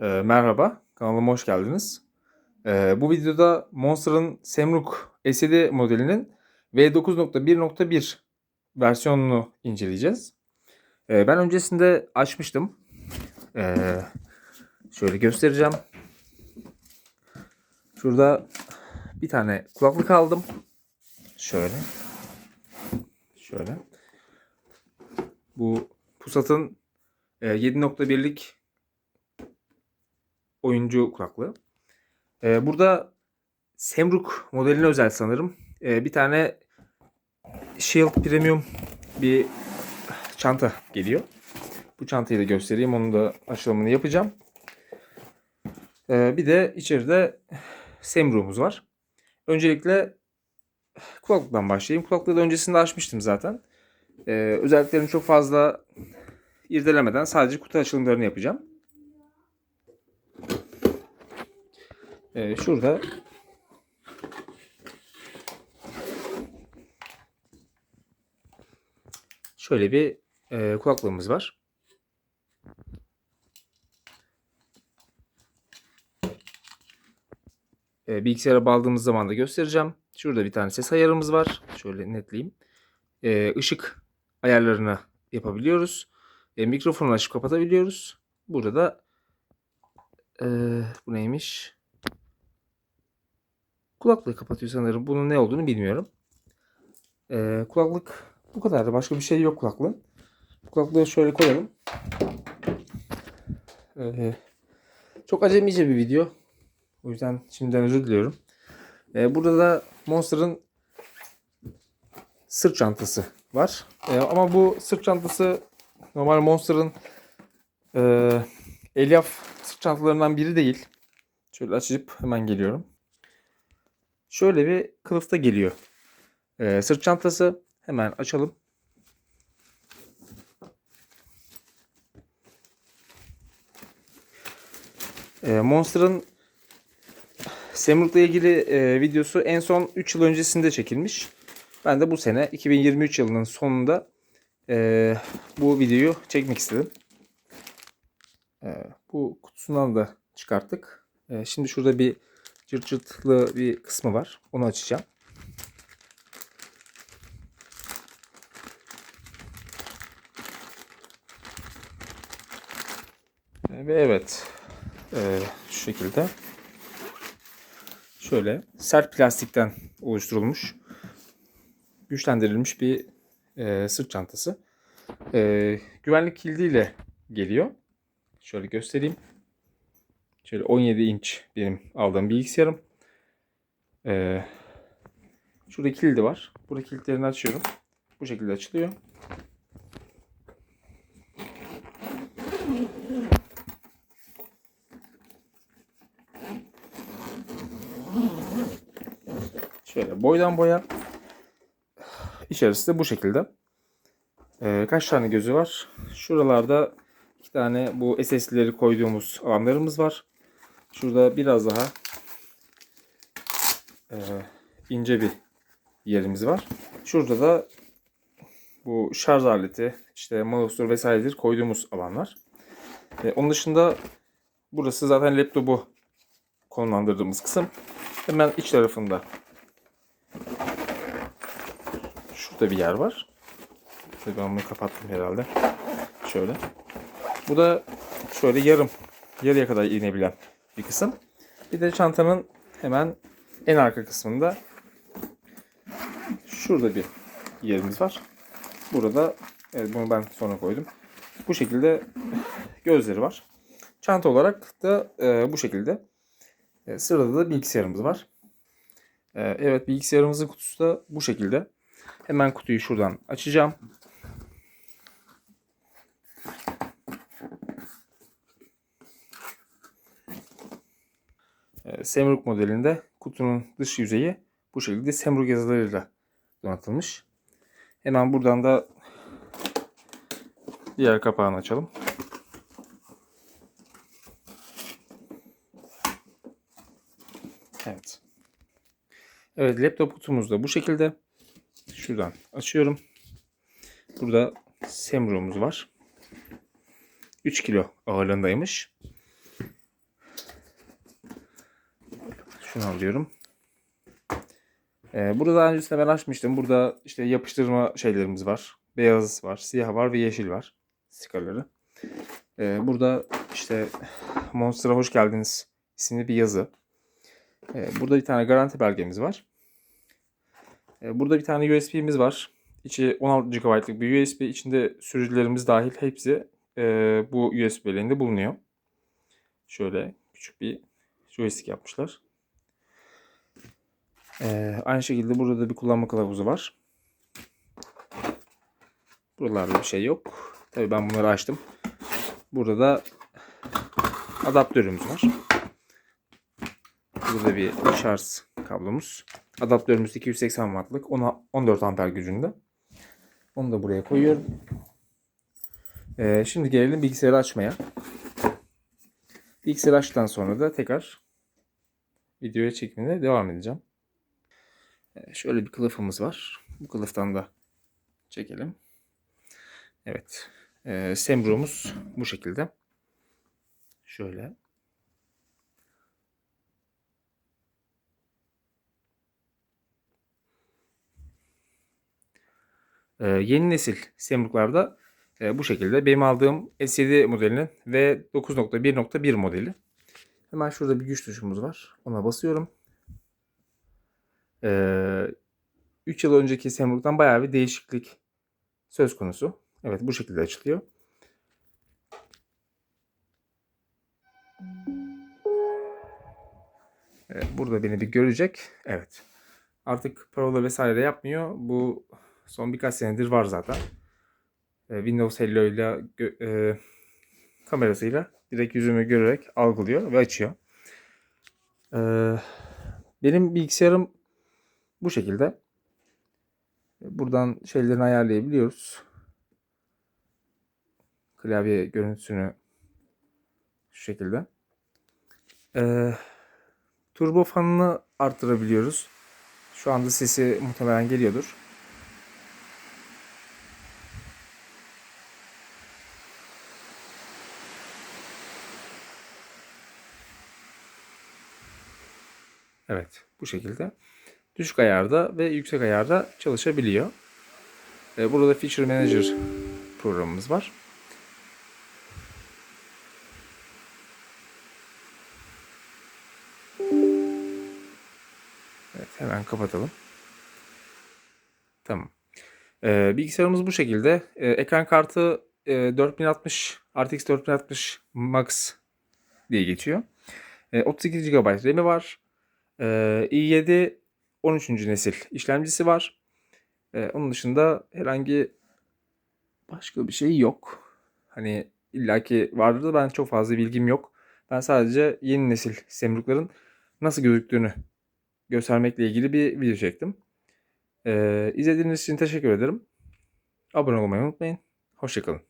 Ee, merhaba, kanalıma hoş geldiniz. Ee, bu videoda Monster'ın Semruk S7 modelinin V9.1.1 versiyonunu inceleyeceğiz. Ee, ben öncesinde açmıştım. Ee, şöyle göstereceğim. Şurada bir tane kulaklık aldım. Şöyle. Şöyle. Bu Pusat'ın e, 7.1'lik oyuncu kulaklığı. Ee, burada Semruk modeline özel sanırım. Ee, bir tane Shield Premium bir çanta geliyor. Bu çantayı da göstereyim. Onun da açılımını yapacağım. Ee, bir de içeride Semruk'umuz var. Öncelikle kulaklıktan başlayayım. Kulaklığı da öncesinde açmıştım zaten. Ee, özelliklerini çok fazla irdelemeden sadece kutu açılımlarını yapacağım. Ee, şurada şöyle bir e, kulaklığımız var. E, bilgisayara bağladığımız zaman da göstereceğim. Şurada bir tane ses ayarımız var. Şöyle netleyeyim. E, ışık ayarlarını yapabiliyoruz. E, mikrofonu açıp kapatabiliyoruz. Burada da e, bu neymiş? Kulaklığı kapatıyor sanırım. Bunun ne olduğunu bilmiyorum. E, kulaklık bu kadar. Başka bir şey yok kulaklığın. Kulaklığı şöyle koyalım. E, çok acemice bir video. O yüzden şimdiden özür diliyorum. E, burada da Monster'ın sırt çantası var. E, ama bu sırt çantası normal Monster'ın e, elyaf sırt çantalarından biri değil. Şöyle açıp hemen geliyorum. Şöyle bir kılıfta geliyor. E, sırt çantası hemen açalım. E, Monster'ın Semruk'la ilgili e, videosu en son 3 yıl öncesinde çekilmiş. Ben de bu sene 2023 yılının sonunda e, bu videoyu çekmek istedim. E, bu kutusundan da çıkarttık. E, şimdi şurada bir cırt bir kısmı var. Onu açacağım. Ve evet e, şu şekilde şöyle sert plastikten oluşturulmuş güçlendirilmiş bir e, sırt çantası. E, güvenlik kildiyle geliyor. Şöyle göstereyim. Şöyle 17 inç benim aldığım bilgisayarım. E, şurada kilidi var. Burada kilitlerini açıyorum. Bu şekilde açılıyor. Şöyle boydan boya İçerisi de bu şekilde. Ee, kaç tane gözü var? Şuralarda iki tane bu SSD'leri koyduğumuz alanlarımız var. Şurada biraz daha e, ince bir yerimiz var. Şurada da bu şarj aleti, işte mouse'dur vesairedir koyduğumuz alanlar. E, onun dışında burası zaten laptopu konumlandırdığımız kısım. Hemen iç tarafında Şurada bir yer var. Tabii ben bunu kapattım herhalde. Şöyle. Bu da şöyle yarım, yarıya kadar inebilen bir kısım. Bir de çantanın hemen en arka kısmında şurada bir yerimiz var. Burada evet bunu ben sonra koydum. Bu şekilde gözleri var. Çanta olarak da e, bu şekilde. E, sırada da bilgisayarımız var. E, evet bilgisayarımızın kutusu da bu şekilde. Hemen kutuyu şuradan açacağım. Semruk modelinde kutunun dış yüzeyi bu şekilde Semruk yazılarıyla donatılmış. Hemen buradan da diğer kapağını açalım. Evet. Evet laptop kutumuz da bu şekilde. Şuradan açıyorum. Burada Semru'muz var. 3 kilo ağırlığındaymış. Şunu alıyorum. Ee, burada daha öncesinde ben açmıştım. Burada işte yapıştırma şeylerimiz var. Beyaz var, siyah var ve yeşil var. Stikerleri. Ee, burada işte Monster'a hoş geldiniz isimli bir yazı. Ee, burada bir tane garanti belgemiz var. Ee, burada bir tane USB'miz var. İçi 16 GB'lık bir USB. İçinde sürücülerimiz dahil hepsi e, bu USB belleğinde bulunuyor. Şöyle küçük bir joystick yapmışlar. Ee, aynı şekilde burada da bir kullanma kılavuzu var. Buralarda bir şey yok. Tabii ben bunları açtım. Burada da adaptörümüz var. Burada bir şarj kablomuz. Adaptörümüz 280 wattlık. Ona 14 amper gücünde. Onu da buraya koyuyorum. Ee, şimdi gelelim bilgisayarı açmaya. Bilgisayarı açtıktan sonra da tekrar videoya çekimine devam edeceğim. Ee, şöyle bir kılıfımız var. Bu kılıftan da çekelim. Evet. Ee, Semru'muz bu şekilde. Şöyle. Ee, yeni nesil Semruk'larda e, bu şekilde. Benim aldığım S7 modelinin ve 9.1.1 modeli. Hemen şurada bir güç tuşumuz var. Ona basıyorum. Ee, 3 yıl önceki Semruk'tan bayağı bir değişiklik söz konusu. Evet bu şekilde açılıyor. Burada beni bir görecek. Evet. Artık parola vesaire yapmıyor. Bu son birkaç senedir var zaten. Windows Hello ile e, kamerasıyla direkt yüzümü görerek algılıyor ve açıyor. Ee, benim bilgisayarım bu şekilde. Buradan şeylerini ayarlayabiliyoruz. Klavye görüntüsünü şu şekilde. Ee, turbo fanını arttırabiliyoruz. Şu anda sesi muhtemelen geliyordur. Evet, bu şekilde. Düşük ayarda ve yüksek ayarda çalışabiliyor. Ee, burada Feature Manager programımız var. Evet, hemen kapatalım. Tamam. Ee, bilgisayarımız bu şekilde. Ee, ekran kartı e, 4060 RTX 4060 Max diye geçiyor. Ee, 32 GB RAM'i var. Ee, i7 13. nesil işlemcisi var. Ee, onun dışında herhangi başka bir şey yok. Hani illaki vardır da ben çok fazla bilgim yok. Ben sadece yeni nesil semrukların nasıl gözüktüğünü göstermekle ilgili bir video çektim. Ee, izlediğiniz için teşekkür ederim. Abone olmayı unutmayın. Hoşçakalın.